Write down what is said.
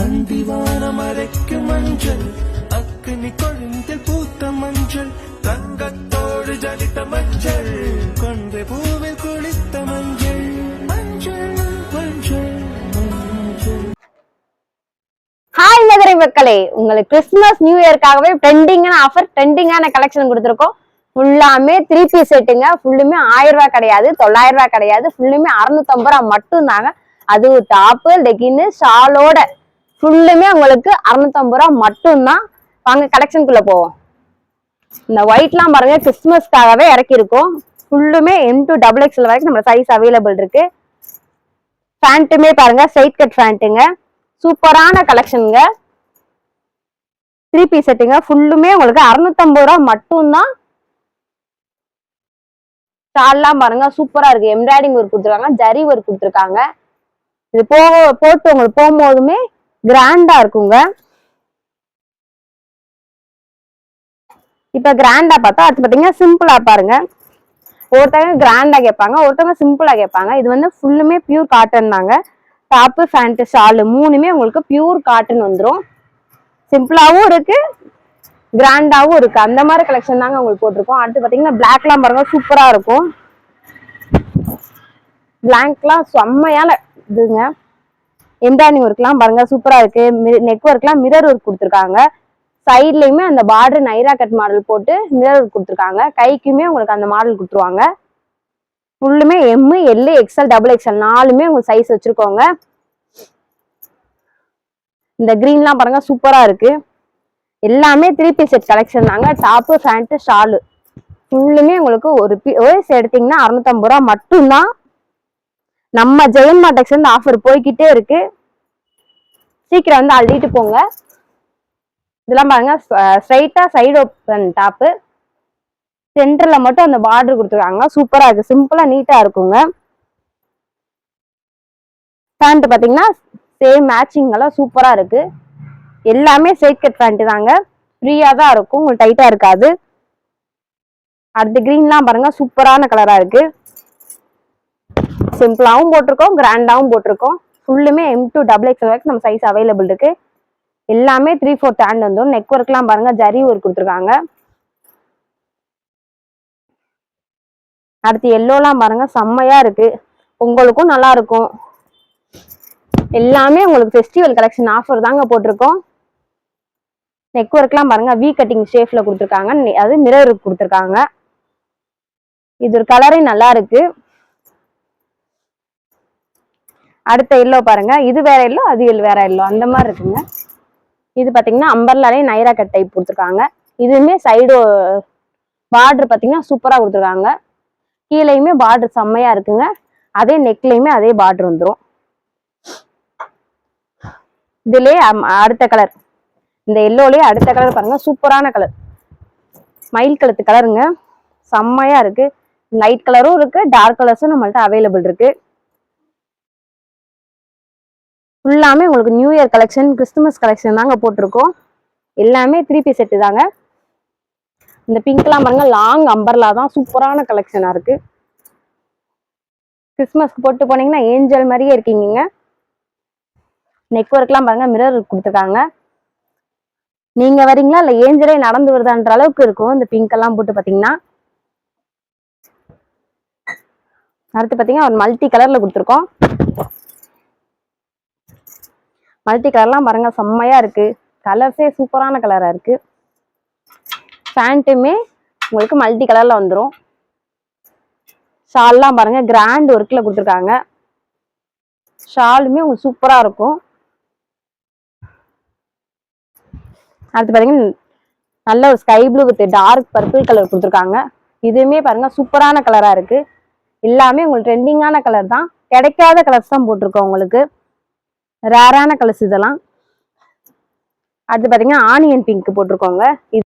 அந்திவானம் அரைக்கும் மஞ்சள் அக்கினி கொழுந்தில் பூத்த மஞ்சள் தங்கத்தோடு ஜலித்த மஞ்சள் கொன்றை பூவில் குளித்த மஞ்சள். ஹாய் மதுரை மக்களே உங்களுக்கு கிறிஸ்துமஸ் நியூ இயர்க்காகவே ட்ரெண்டிங்கான ஆஃபர் ட்ரெண்டிங்கான கலெக்ஷன் கொடுத்துருக்கோம். ஃபுல்லாமே த்ரீ பீஸ் செட்டுங்க ஃபுல்லுமே ஆயிரம் ரூபாய் கிடையாது தொள்ளாயிரம் ரூபாய் கிடையாது ஃபுல்லுமே அறுநூத்தம்பது ரூபா மட்டும் தாங்க அதுவும் டாப்பு லெகின்னு ஷாலோட ஃபுல்லுமே உங்களுக்கு அறுநூத்தம்பது ரூபா மட்டும்தான். வாங்க கலெக்ஷனுக்குள்ள போவோம். இந்த ஒயிட்லாம் பாருங்க கிறிஸ்மஸ்க்காகவே இறக்கியிருக்கோம். ஃபுல்லுமே எம் டு டபுள் எக்ஸ்எல் வரைக்கும் நம்ம சைஸ் அவைலபிள் இருக்கு. ஃபேண்ட்டுமே பாருங்க ஸ்ட்ரைட் கட் ஃபேண்ட்டுங்க சூப்பரான கலெக்ஷனுங்க த்ரீ பீஸ் செட்டுங்க ஃபுல்லுமே உங்களுக்கு அறுநூத்தம்பது ரூபா மட்டும்தான். ஷால்லாம் பாருங்க சூப்பரா இருக்கு. எம்ப்ராய்டிங் ஒர்க் கொடுத்துருக்காங்க ஜரி ஒர்க் கொடுத்துருக்காங்க. இது போக போட்டு உங்களுக்கு போகும்போதுமே கிராண்டா இருக்குங்க. இப்ப கிராண்டா பார்த்தா அடுத்து பாத்தீங்கன்னா சிம்பிளா பாருங்க. ஒருத்தவங்க கிராண்டா கேட்பாங்க ஒருத்தவங்க சிம்பிளா கேட்பாங்க. இது வந்து ஃபுல்லுமே பியூர் காட்டன் தாங்க. டாப்பு ஃபேண்ட் ஷாலு மூணுமே உங்களுக்கு பியூர் காட்டன் வந்துடும் சிம்பிளாவும் இருக்கு கிராண்டாவும் இருக்கு. அந்த மாதிரி கலெக்ஷன் தாங்க உங்களுக்கு போட்டிருக்கோம். அடுத்து பாத்தீங்கன்னா பிளாக்லாம் பாருங்க சூப்பரா இருக்கும். பிளாங்க்லாம் செம்மையான இதுங்க. எம்ப்ராய்டிங் ஒர்க்லாம் பாருங்க சூப்பரா இருக்கு. நெக் ஒர்க்லாம் மிரர் ஒர்க் கொடுத்துருக்காங்க. சைட்லயுமே அந்த பார்டர் நைரா கட் மாடல் போட்டு மிரர் ஒர்க் கொடுத்துருக்காங்க. கைக்குமே உங்களுக்கு அந்த மாடல் கொடுத்துருவாங்க. ஃபுல்லுமே M L XL double XL நாலுமே உங்களுக்கு சைஸ் வச்சுருக்கோங்க. இந்த க்ரீன்லாம் பாருங்க சூப்பராக இருக்கு. எல்லாமே த்ரீ பீஸ் செட் கலெக்ஷன் தாங்க. டாப்பு ஃபேண்ட்டு ஷாலு ஃபுல்லுமே உங்களுக்கு ஒரு பீ ஒரு எடுத்தீங்கன்னா அறுநூத்தம்பது ரூபா மட்டும்தான் நம்ம ஜெயின் மாட்டக்ஸ் வந்து ஆஃபர் போய்கிட்டே இருக்கு. சீக்கிரம் வந்து அள்ளிட்டு போங்க. இதெல்லாம் பாருங்க ஸ்ட்ரைட்டா சைடு ஓப்பன் டாப்பு சென்டர்ல மட்டும் அந்த பார்டர் கொடுத்துருக்காங்க. சூப்பரா இருக்கு. சிம்பிளா நீட்டா இருக்குங்க. பேண்ட் பாத்தீங்கன்னா சேம் மேட்சிங் எல்லாம் சூப்பரா இருக்கு. எல்லாமே ஸ்ட்ரைட் பேண்ட் தாங்க. ஃப்ரீயா தான் இருக்கும். உங்களுக்கு டைட்டா இருக்காது. அடுத்து கிரீன்லாம் பாருங்க. சூப்பரான கலரா இருக்கு. சிம்பிளாகவும் போட்டிருக்கோம் கிராண்டாகவும் போட்டிருக்கோம். ஃபுல்லுமே எம் டூ டபுள் எக்ஸ் வரைக்கும் நம்ம சைஸ் அவைலபிள் இருக்கு. எல்லாமே த்ரீ ஃபோர்த் ஹேண்ட் வந்துடும் நெக் ஒர்க்லாம் பாருங்க ஜரி ஒர்க் கொடுத்துருக்காங்க. அடுத்து எல்லோலாம் பாருங்க செம்மையா இருக்கு. உங்களுக்கும் நல்லா இருக்கும். எல்லாமே உங்களுக்கு ஃபெஸ்டிவல் கலெக்ஷன் ஆஃபர் தாங்க போட்டிருக்கோம். நெக் ஒர்க்லாம் பாருங்க வி கட்டிங் ஷேப்ல கொடுத்துருக்காங்க. அது மிரர் கொடுத்துருக்காங்க. இது ஒரு கலரே நல்லா இருக்கு. அடுத்த எல்லோ பாருங்க. இது வேற எல்லோ அது வேற எல்லோ. அந்த மாதிரி இருக்குங்க. இது பார்த்தீங்கன்னா அம்பர்லாலே நைரா கட் டைப் கொடுத்துருக்காங்க. இதுவுமே சைடு பார்டர் பார்த்தீங்கன்னா சூப்பராக கொடுத்துருக்காங்க. கீழேயுமே பார்டர் செம்மையாக இருக்குங்க. அதே நெக்லையுமே அதே பார்டர் வந்துடும் இதுலயே அடுத்த கலர் இந்த எல்லோலயே அடுத்த கலர் பாருங்க. சூப்பரான கலர் மயில் கழுத்து கலருங்க செம்மையா இருக்கு. லைட் கலரும் இருக்கு. டார்க் கலர்ஸும் நம்மள்ட்ட அவைலபிள் இருக்கு. ஃபுல்லாமே உங்களுக்கு new year collection Christmas collection தாங்க போட்டிருக்கோம். எல்லாமே த்ரீ பீஸ் செட்டு தாங்க. இந்த பிங்க்லாம் பாருங்க லாங் அம்பர்லா தான். சூப்பரான கலெக்ஷனாக இருக்கு. கிறிஸ்மஸ்க்கு போட்டு போனீங்கன்னா ஏஞ்சல் மாதிரியே இருக்கீங்க நெக் ஒர்க்லாம் பாருங்க மிரர் கொடுத்துருக்காங்க. நீங்கள் வரீங்களா இல்லை ஏஞ்சலே நடந்து வருதான்ற அளவுக்கு இருக்கும். இந்த பிங்க் எல்லாம் போட்டு பார்த்தீங்கன்னா அடுத்து பார்த்தீங்கன்னா ஒரு மல்டி கலரில் கொடுத்துருக்கோம். மல்டி கலர்லாம் பாருங்க செம்மையா இருக்கு. கலர்ஸே சூப்பரான கலரா இருக்கு. பேண்ட்டுமே உங்களுக்கு மல்டி கலர்ல வந்துடும் ஷால்லாம் பாருங்க கிராண்ட் ஒர்க்ல கொடுத்துருக்காங்க. ஷாலுமே உங்களுக்கு சூப்பரா இருக்கும். அடுத்து பாத்தீங்கன்னா நல்ல ஒரு sky blue with dark purple colour கொடுத்துருக்காங்க. இதுவுமே பாருங்க சூப்பரான கலரா இருக்கு. எல்லாமே உங்களுக்கு ட்ரெண்டிங்கான கலர் தான். கிடைக்காத கலர்ஸ் தான் போட்டிருக்கோம் உங்களுக்கு. ரேரான கலர்ஸ் இதெல்லாம். அடுத்து பாத்தீங்கன்னா ஆனியன் பிங்க் போட்டிருக்கோங்க. இது